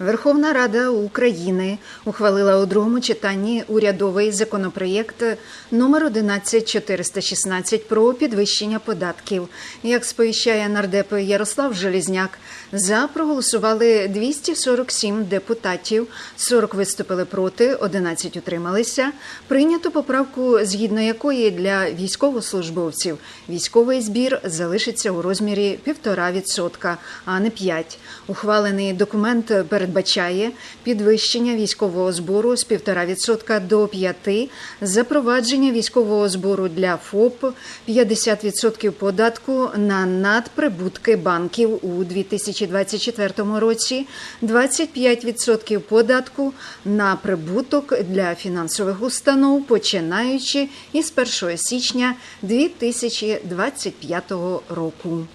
Верховна Рада України ухвалила у другому читанні урядовий законопроєкт номер 11416 про підвищення податків. Як сповіщає нардеп Ярослав Желізняк, за проголосували 247 депутатів, 40 виступили проти, 11 утрималися. Прийнято поправку, згідно якої для військовослужбовців військовий збір залишиться у розмірі 1,5%, а не 5%. Ухвалений документ передбачає підвищення військового збору з 1,5% до 5%, запровадження військового збору для ФОП, 50% податку на надприбутки банків у 2024 році, 25% податку на прибуток для фінансових установ, починаючи із 1 січня 2025 року.